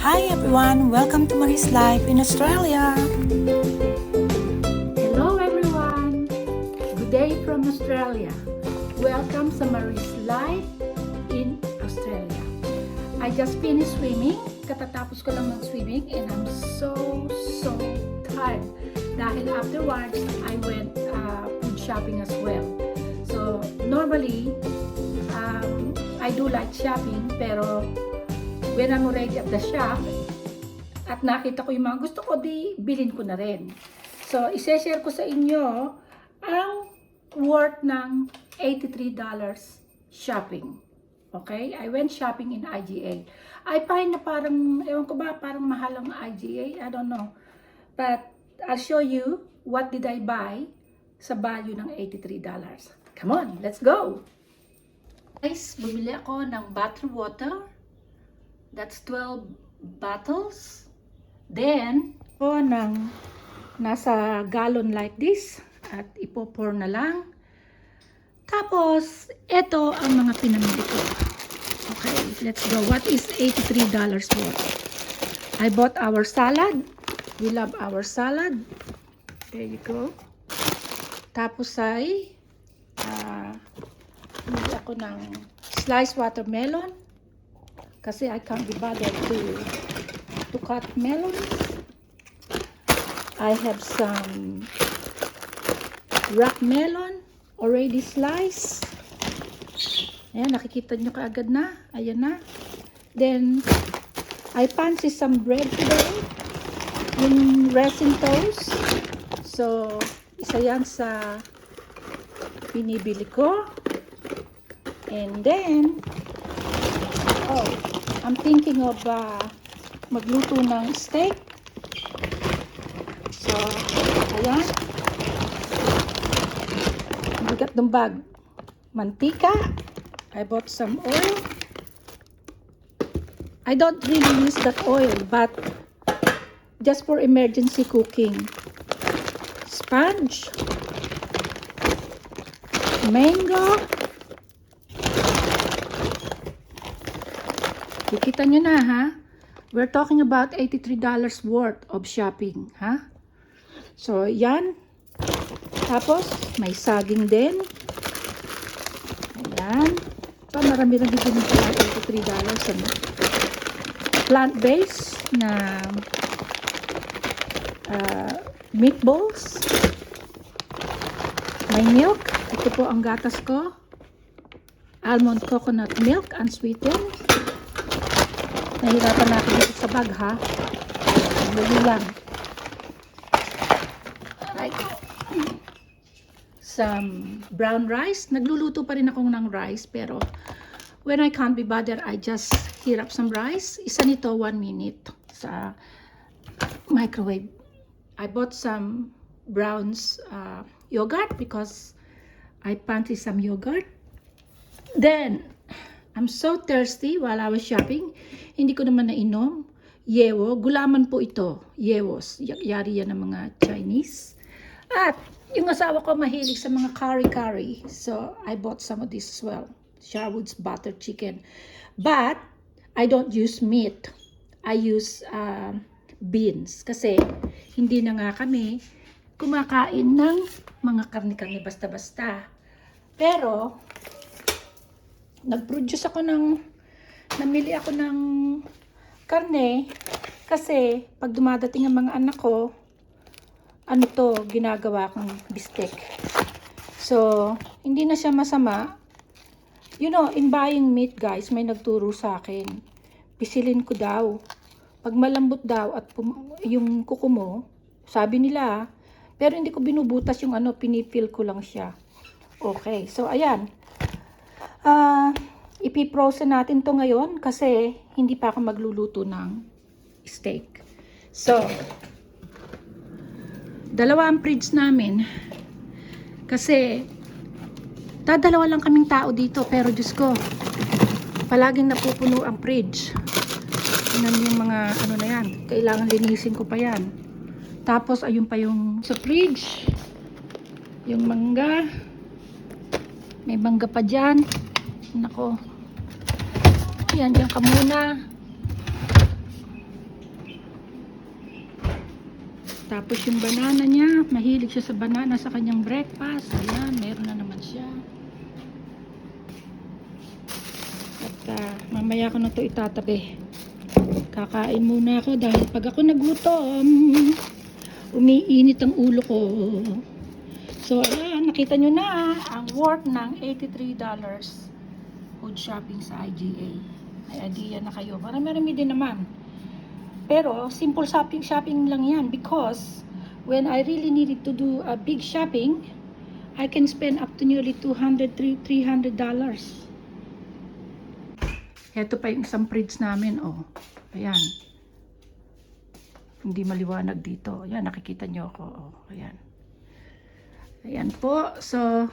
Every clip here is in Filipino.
Hi everyone, welcome to Marie's Life in Australia. Hello everyone! Good day from Australia. Welcome sa Marie's Life in Australia. I just finished swimming. Katatapos ko lang mag-swimming and I'm so, so tired. Dahil afterwards, I went uh, food shopping as well. So, normally, um, I do like shopping pero when I'm already at the shop, at nakita ko yung mga gusto ko, di bilin ko na rin. So, ise-share ko sa inyo ang worth ng $83 shopping. Okay? I went shopping in IGA. I find na parang, ewan ko ba, parang mahal ang IGA. I don't know. But, I'll show you what did I buy sa value ng $83. Come on, let's go! Guys, bumili ako ng bottled water. That's 12 bottles. Then, po ng nasa gallon like this at ipopour na lang. Tapos, ito ang mga pinamili ko. Okay, let's go. What is $83 worth? I bought our salad. We love our salad. There you go. Tapos ay, bumili ako ng sliced watermelon kasi I can't be bothered to to cut melons. I have some rock melon already sliced. Ayan, nakikita nyo kaagad na. Ayan na. Then, I fancy some bread today. Yung resin toast. So, isa yan sa binibili ko. And then, oh, I'm thinking of uh, magluto ng steak. So, ayan. Bigat ng bag. Mantika. I bought some oil. I don't really use that oil, but just for emergency cooking. Sponge. Mango. Kikita nyo na ha. We're talking about $83 worth of shopping, ha? So, yan. Tapos, may saging din. Ayan. Pa, marami-rami din pala $83 ano? Plant-based na uh, meatballs. May milk. Ito po ang gatas ko. Almond coconut milk, unsweetened. Nahirapan natin dito sa bag ha. Dali lang. Ko. Some brown rice. Nagluluto pa rin ako ng rice pero when I can't be bothered, I just heat up some rice. Isa nito, one minute sa microwave. I bought some Brown's uh, yogurt because I fancy some yogurt. Then, I'm so thirsty while I was shopping. Hindi ko naman nainom. Yewo. Gulaman po ito. Yewos. Yari yan ng mga Chinese. At yung asawa ko mahilig sa mga curry-curry. So, I bought some of this as well. Sharwood's butter chicken. But, I don't use meat. I use uh, beans. Kasi, hindi na nga kami kumakain ng mga karni-karni basta-basta. Pero, nag-produce ako ng, namili ako ng karne kasi pag dumadating ang mga anak ko, ano to, ginagawa kong bistek. So, hindi na siya masama. You know, in buying meat guys, may nagturo sa akin. Pisilin ko daw. Pag malambot daw at yung kuko mo, sabi nila, pero hindi ko binubutas yung ano, pinipil ko lang siya. Okay, so ayan. Ah, ipiprosen natin to ngayon kasi hindi pa ako magluluto ng steak. So, dalawa ang fridge namin. Kasi, dadalawa lang kaming tao dito pero Diyos ko, palaging napupuno ang fridge. Yan yung mga ano na yan. Kailangan linisin ko pa yan. Tapos, ayun pa yung sa fridge. Yung mangga. May mangga pa dyan. Nako. Yan, dyan ka muna. Tapos yung banana niya, mahilig siya sa banana sa kanyang breakfast. Ayan, meron na naman siya. At ah, mamaya ko na to itatabi. Kakain muna ako dahil pag ako nagutom, umiinit ang ulo ko. So, ayan, nakita nyo na ang worth ng $83 food shopping sa IGA. May idea na kayo. Marami-rami din naman. Pero, simple shopping, shopping lang yan because when I really needed to do a big shopping, I can spend up to nearly 200 $300. Ito pa yung isang fridge namin, oh. Ayan. Hindi maliwanag dito. Ayan, nakikita nyo ako, oh. Ayan. Ayan po. So,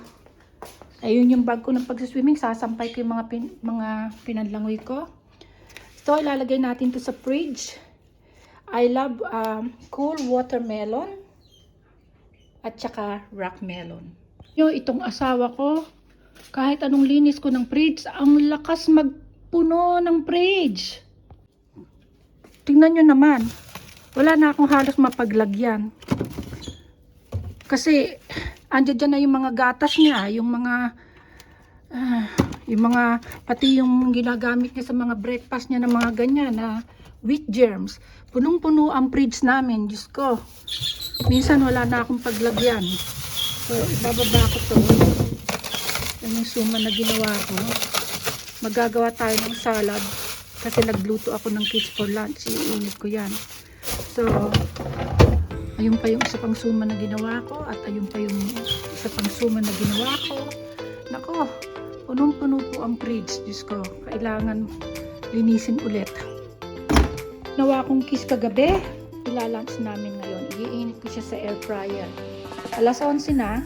ayun yung bag ko ng pagsiswimming. Sasampay ko yung mga, pin, mga pinanlangoy ko. So, ilalagay natin to sa fridge. I love um, cool watermelon at saka rock melon. Yung itong asawa ko, kahit anong linis ko ng fridge, ang lakas magpuno ng fridge. Tingnan nyo naman, wala na akong halos mapaglagyan. Kasi, andyan dyan na yung mga gatas niya, yung mga, ah, yung mga, pati yung ginagamit niya sa mga breakfast niya ng mga ganyan na wheat germs. Punong-puno ang fridge namin, Diyos ko. Minsan wala na akong paglagyan. So, ibababa ko to. Yan yung suma na ginawa ko. Magagawa tayo ng salad kasi nagluto ako ng kids for lunch. Iinit ko yan. So, ayun pa yung isa pang suma na ginawa ko at ayun pa yung isa pang suma na ginawa ko. Nako, punong-puno po ang fridge. Diyos ko, kailangan linisin ulit. Nawa akong kiss kagabi. Ilalunch namin ngayon. Iinit ko siya sa air fryer. Alas 11 na.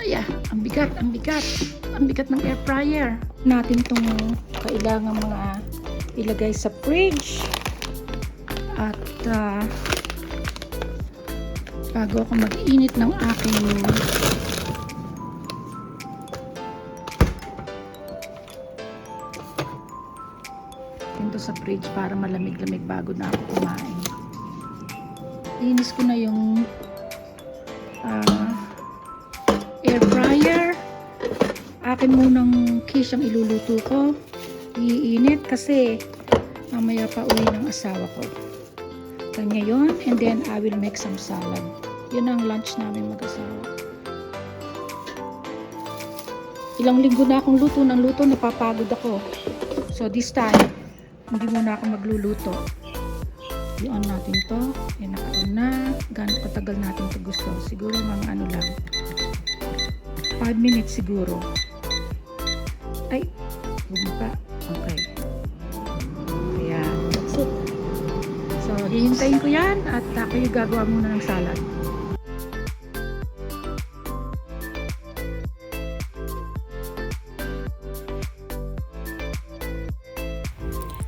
Aya, ang bigat, ang bigat. Ang bigat ng air fryer. Natin tong kailangan mga ilagay sa fridge. At ah, bago ako mag-init ng aking ito sa fridge para malamig-lamig bago na ako kumain. Linis ko na yung ah, air fryer. Akin munang quiche ang iluluto ko. Iinit kasi mamaya pa uwi ng asawa ko. Kanya yun. And then I will make some salad. Yun ang lunch namin mag-asawa. Ilang linggo na akong luto ng luto, napapagod ako. So this time, hindi muna ako magluluto. I-on natin to. Yan, naka-on na. Gano'ng katagal natin to gusto? Siguro mga ano lang. 5 minutes siguro. Ay, bumaba. Okay. So, hihintayin ko yan at ako yung gagawa muna ng salad.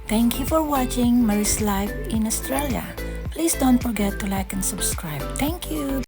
Thank you for watching Mary's Life in Australia. Please don't forget to like and subscribe. Thank you.